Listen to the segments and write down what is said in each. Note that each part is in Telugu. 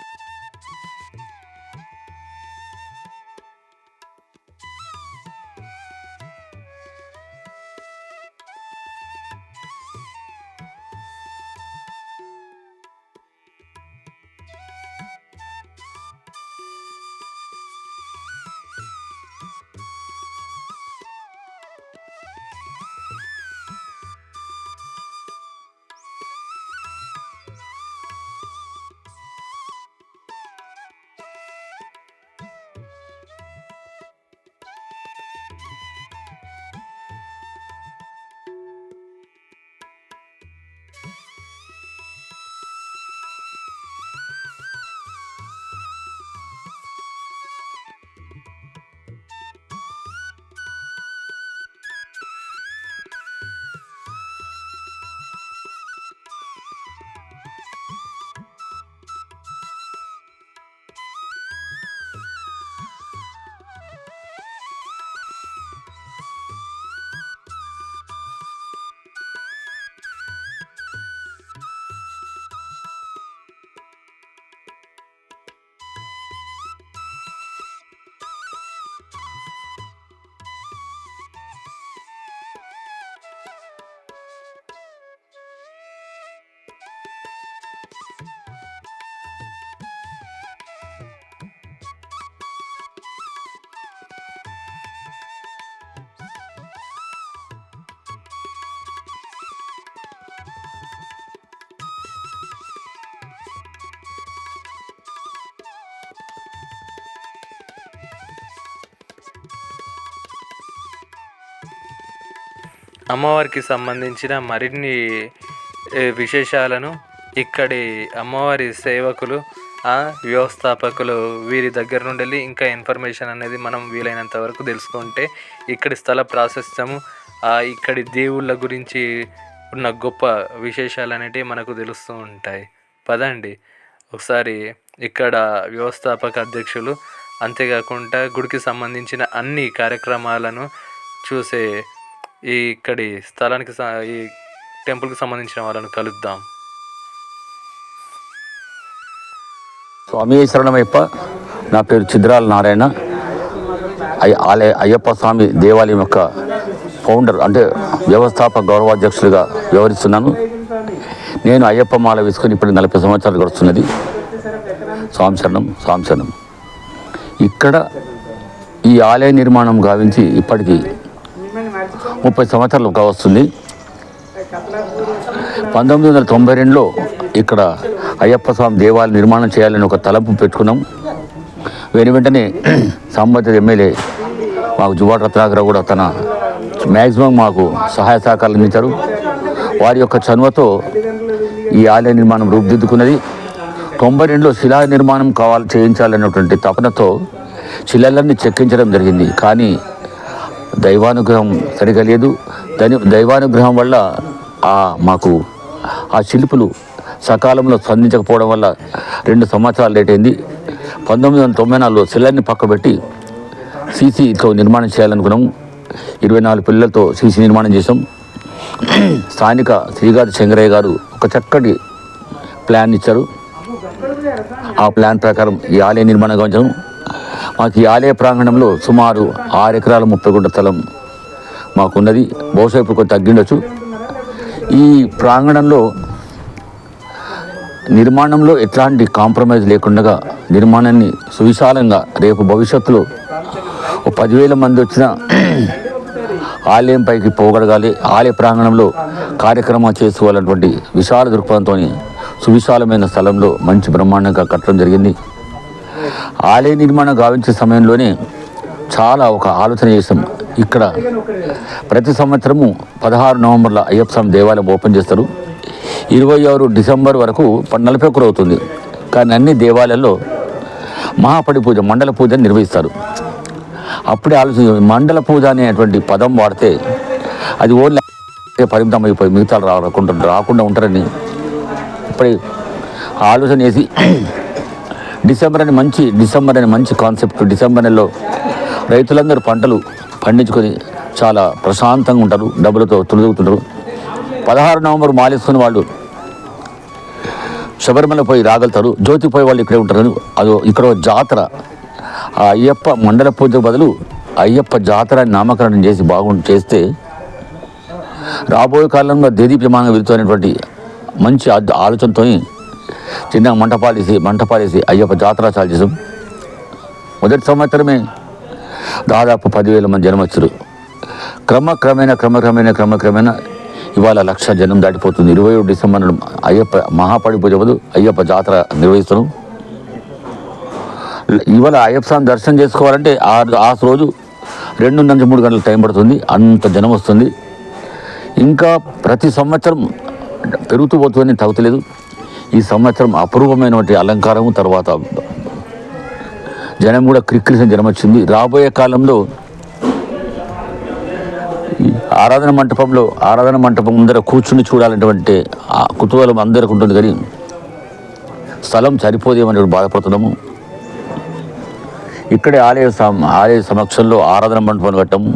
you అమ్మవారికి సంబంధించిన మరిన్ని విశేషాలను ఇక్కడి అమ్మవారి సేవకులు ఆ, వ్యవస్థాపకులు వీరి దగ్గర నుండి వెళ్ళి ఇంకా ఇన్ఫర్మేషన్ అనేది మనం వీలైనంత వరకు తెలుసుకుంటే ఇక్కడి స్థల ప్రాశస్త్యము ఆ, ఇక్కడి దేవుళ్ళ గురించి ఉన్న గొప్ప విశేషాలు అనేటివి మనకు తెలుస్తూ ఉంటాయి. పదండి. ఒకసారి ఇక్కడ వ్యవస్థాపక అధ్యక్షులు అంతేకాకుండా గుడికి సంబంధించిన అన్ని కార్యక్రమాలను చూసే ఈ ఇక్కడి స్థలానికి స- ఈ టెంపుల్కి సంబంధించిన వాళ్ళను కలుద్దాం. స్వామి శరణమయ్యప్ప నా పేరు చిద్రాల నారాయణ. అయ్య ఆలయ అయ్యప్ప స్వామి దేవాలయం యొక్క ఫౌండర్ అంటే వ్యవస్థాపక గౌరవాధ్యక్షులుగా వ్యవహరిస్తున్నాను. నేను అయ్యప్ప మాల వేసుకొని ఇప్పుడు నలభై సంవత్సరాలు గడుస్తున్నది. స్వామి శరణం స్వామి శరణం. ఇక్కడ ఈ ఆలయ నిర్మాణం గావించి ఇప్పటికీ ముప్పై సంవత్సరాలు కావస్తుంది పంతొమ్మిది వందల తొంభై రెండులో ఇక్కడ అయ్యప్ప స్వామి దేవాలయం నిర్మాణం చేయాలని ఒక తలపు పెట్టుకున్నాం. వెను వెంటనే సంబంధిత ఎమ్మెల్యే మాకు జువాడ రత్నాకరావు కూడా తన మ్యాక్సిమం మాకు సహాయ సహకారాలు అందించారు. వారి యొక్క చనువతో ఈ ఆలయ నిర్మాణం రూపుదిద్దుకున్నది. తొంభై రెండులో శిలా నిర్మాణం కావాలి చేయించాలన్నటువంటి తపనతో శిలలన్నీ చెక్కించడం జరిగింది. కానీ దైవానుగ్రహం సరిగా లేదు. దాని దైవానుగ్రహం వల్ల ఆ మాకు ఆ శిల్పులు సకాలంలో స్పందించకపోవడం వల్ల రెండు సంవత్సరాలు లేట్ అయింది. పంతొమ్మిది వందల తొంభై నాలుగులో శిలాన్ని పక్కబెట్టి సీసీతో నిర్మాణం చేయాలనుకున్నాం. ఇరవై నాలుగు పిల్లలతో సీసీ నిర్మాణం చేసాం స్థానిక శ్రీగారి శంకరయ్య గారు ఒక చక్కటి ప్లాన్ ఇచ్చారు. ఆ ప్లాన్ ప్రకారం ఈ ఆలయ నిర్మాణం గావించడం మాకు ఈ ఆలయ ప్రాంగణంలో సుమారు ఆరు ఎకరాల ముప్పై గుంట స్థలం మాకున్నది. బహుశా ఇప్పుడు కొంచెం తగ్గిండొచ్చు. ఈ ప్రాంగణంలో నిర్మాణంలో ఎట్లాంటి కాంప్రమైజ్ లేకుండా నిర్మాణాన్ని సువిశాలంగా రేపు భవిష్యత్తులో ఓ పదివేల మంది వచ్చిన ఆలయం పైకి పోగలగాలి. ఆలయ ప్రాంగణంలో కార్యక్రమాలు చేసుకోవాలన్నటువంటి విశాల దృక్పథంతో సువిశాలమైన స్థలంలో మంచి బ్రహ్మాండంగా కట్టడం జరిగింది. ఆలయ నిర్మాణం గావించే సమయంలోనే చాలా ఒక ఆలోచన చేసాం ఇక్కడ ప్రతి సంవత్సరము పదహారు నవంబర్లో అయ్యప్ప స్వామి దేవాలయం ఓపెన్ చేస్తారు. ఇరవై ఆరు డిసెంబర్ వరకు నలభై ఒకరు అవుతుంది. కానీ అన్ని దేవాలయాల్లో మహాపడి పూజ మండల పూజ నిర్వహిస్తారు. అప్పుడే ఆలోచన మండల పూజ అనేటువంటి పదం వాడితే అది ఓన్లీ పరిమితం అయిపోయి మిగతా రాకుండా రాకుండా ఉంటారని ఇప్పుడే ఆలోచన చేసి డిసెంబర్ అని మంచి డిసెంబర్ అని మంచి కాన్సెప్ట్ డిసెంబర్ నెలలో రైతులందరూ పంటలు పండించుకొని చాలా ప్రశాంతంగా ఉంటారు డబ్బులతో తులుగుతుంటారు పదహారు నవంబర్ మాలేసుకుని వాళ్ళు శబరిమల పోయి రాగలుతారు జ్యోతి పోయి వాళ్ళు ఇక్కడే ఉంటారు. అదో ఇక్కడ జాతర ఆ అయ్యప్ప మండల పూజ బదులు అయ్యప్ప జాతర నామకరణం చేసి బాగుండి చేస్తే రాబోయే కాలంలో దేదీప్యమానంగా వెళుతున్నటువంటి మంచి ఆలోచనతో చిన్న మంటపాలేసి మంటపాలేసి అయ్యప్ప జాతర చాలు చేసాం. మొదటి సంవత్సరమే దాదాపు పదివేల మంది జనం వచ్చారు. క్రమక్రమేణ క్రమక్రమేణ క్రమక్రమేణా ఇవాళ లక్ష జనం దాటిపోతుంది. ఇరవై ఏడు డిసెంబర్ అయ్యప్ప మహాపడి పూజ వదు అయ్యప్ప జాతర నిర్వహిస్తున్నాం. ఇవాళ అయ్యప్ప స్వామి దర్శనం చేసుకోవాలంటే ఆ ఆ రోజు రెండు నుంచి మూడు గంటల టైం పడుతుంది అంత జనం వస్తుంది. ఇంకా ప్రతి సంవత్సరం పెరుగుతూ పోతుందని తగ్గుతలేదు ఈ సంవత్సరం అపూర్వమైనటువంటి అలంకారం తర్వాత జనం కూడా క్రిక్కిరిసిన జనం వచ్చింది. రాబోయే కాలంలో ఆరాధన మంటపంలో ఆరాధన మంటపం ముందర కూర్చుని చూడాలన్నటువంటి ఆ కుతూహలం అందరికి ఉంటుంది. కానీ స్థలం సరిపోదేమని బాధపడుతున్నాము. ఇక్కడే ఆలయ ఆలయ సమక్షంలో ఆరాధన మంటపం కట్టము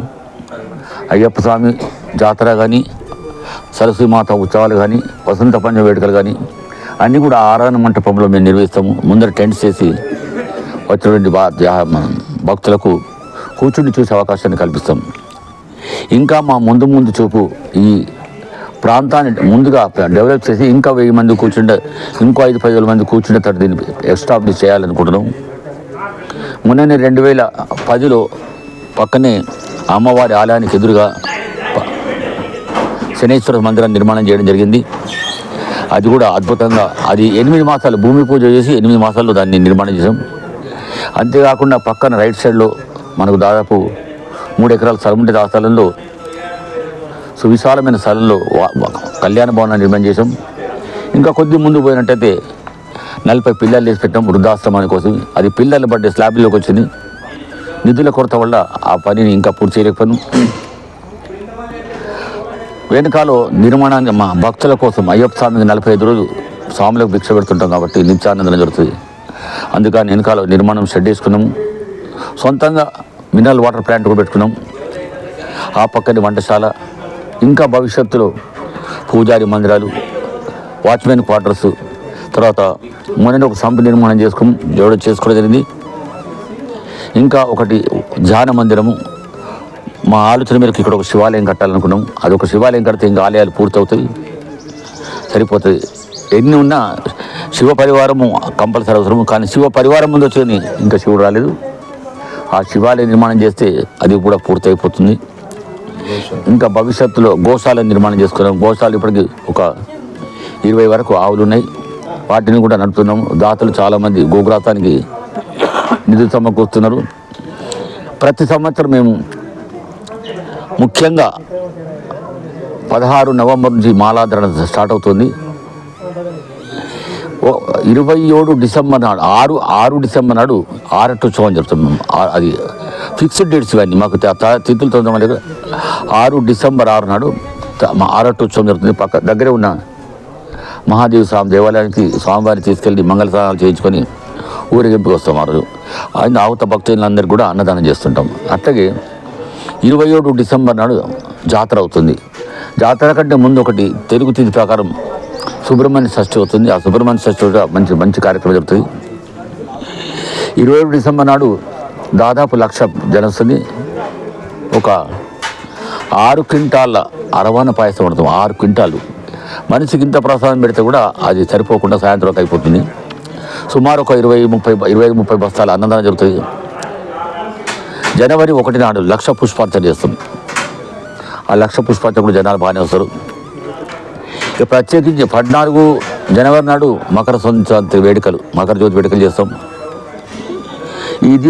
అయ్యప్ప స్వామి జాతర కానీ సరస్వీమాత ఉత్సవాలు కానీ వసంత పంచ వేడుకలు కానీ అన్నీ కూడా ఆరాధన మంటపంలో మేము నిర్వహిస్తాము. ముందర టెంట్స్ వేసి వచ్చినటువంటి భక్తులకు కూర్చుని చూసే అవకాశాన్ని కల్పిస్తాం. ఇంకా మా ముందు ముందు చూపు ఈ ప్రాంతాన్ని ముందుగా డెవలప్ చేసి ఇంకా వెయ్యి మంది కూర్చుండే ఇంకో ఐదు పదివేల మంది కూర్చుండే తర్వాత దీన్ని ఎస్టాబ్లిష్ చేయాలనుకుంటున్నాం. మొన్ననే రెండు వేల పదిలో పక్కనే అమ్మవారి ఆలయానికి ఎదురుగా శనేశ్వర మందిరం నిర్మాణం చేయడం జరిగింది. అది కూడా అద్భుతంగా. అది ఎనిమిది మాసాలు భూమి పూజ చేసి ఎనిమిది మాసాల్లో దాన్ని నిర్మాణం చేసాం అంతేకాకుండా పక్కన రైట్ సైడ్లో మనకు దాదాపు మూడు ఎకరాల స్థలం ఉండే ఆ స్థలంలో సువిశాలమైన స్థలంలో కళ్యాణ భవనాన్ని నిర్మాణం చేసాం ఇంకా కొద్ది ముందు పోయినట్టయితే నలభై పిల్లలు వేసి పెట్టాం వృద్ధాశ్రమాని కోసం. అది పిల్లలు పడ్డే స్లాబ్లోకి వచ్చింది. నిధుల కొరత వల్ల ఆ పనిని ఇంకా పూర్తి చేయలేకపోయాను. వెనకాలో నిర్మాణాన్ని మా భక్తుల కోసం అయ్యప్ప స్వామికి నలభై ఐదు రోజులు స్వాములకు భిక్ష పెడుతుంటాం కాబట్టి నిత్యానందన జరుగుతుంది. అందుకని వెనకాల నిర్మాణం షెడ్ వేసుకున్నాం. సొంతంగా మినరల్ వాటర్ ప్లాంట్ కూడా పెట్టుకున్నాం. ఆ పక్కనే వంటశాల ఇంకా భవిష్యత్తులో పూజారి మందిరాలు వాచ్మెన్ క్వార్టర్స్ తర్వాత మొన్న ఒక సంప నిర్మాణం చేసుకుని దేవుడు చేసుకోవడం జరిగింది. ఇంకా ఒకటి ధ్యాన మందిరము మా ఆలోచన మేరకు ఇక్కడ ఒక శివాలయం కట్టాలనుకున్నాం. అదొక శివాలయం కడితే ఇంకా ఆలయాలు పూర్తవుతాయి. సరిపోతుంది. ఎన్ని ఉన్నా శివ పరివారము కంపల్సరీ అవసరము. కానీ శివ పరివారం ముందు వచ్చేది ఇంకా శివుడు రాలేదు. ఆ శివాలయం నిర్మాణం చేస్తే అది కూడా పూర్తయిపోతుంది. ఇంకా భవిష్యత్తులో గోశాల నిర్మాణం చేసుకున్నాం. గోశాల ఇప్పటికి ఒక ఇరవై వరకు ఆవులు ఉన్నాయి వాటిని కూడా నడుపుతున్నాము దాతలు చాలామంది గోగ్రాతానికి నిధులు సమకూరుస్తున్నారు. ప్రతి సంవత్సరం మేము ముఖ్యంగా పదహారు నవంబర్ నుంచి మాలాధరణ స్టార్ట్ అవుతుంది. ఇరవై ఏడు డిసెంబర్ నాడు ఆరు ఆరు డిసెంబర్ నాడు ఆరటోత్సవం జరుగుతుంది మేము. అది ఫిక్స్డ్ డేట్స్ ఇవన్నీ మాకు తిథులు త- ఆరు డిసెంబర్ ఆరు నాడు త- మా ఆరటోత్సవం జరుగుతుంది. పక్క దగ్గరే ఉన్న మహాదేవి స్వామి దేవాలయానికి స్వామివారిని తీసుకెళ్ళి మంగళ స్నానాలు చేయించుకొని ఊరేగింపుకి వస్తాం ఆ రోజు. ఆయన ఆవుత భక్తులందరికీ కూడా అన్నదానం చేస్తుంటాం. అట్లాగే ఇరవై ఏడు డిసెంబర్ నాడు జాతర అవుతుంది. జాతర కంటే ముందు ఒకటి తెలుగు తిథి ప్రకారం సుబ్రహ్మణ్య షష్ఠి అవుతుంది. ఆ సుబ్రహ్మణ్య షష్ఠి కూడా మంచి మంచి కార్యక్రమం జరుగుతుంది. ఇరవై ఏడు డిసెంబర్ నాడు దాదాపు లక్ష జనం వస్తుంది. ఒక ఆరు క్వింటాల అరవాన పాయసం పడుతుంది ఆరు క్వింటాలు మనిషికి ఇంత ప్రసాదం పెడితే కూడా అది సరిపోకుండా సాయంత్రం అయిపోతుంది. సుమారు ఒక ఇరవై ముప్పై ఇరవై ఐదు ముప్పై బస్తాల అన్నదానం జరుగుతుంది. జనవరి ఒకటి నాడు లక్ష పుష్పార్చన చేస్తాం ఆ లక్ష పుష్పార్చన కూడా జనాలు బాగానే వస్తారు. ఇక ప్రత్యేకించి పద్నాలుగు జనవరి నాడు మకర సంక్రాంతి వేడుకలు మకర జ్యోతి వేడుకలు చేస్తాం. ఇది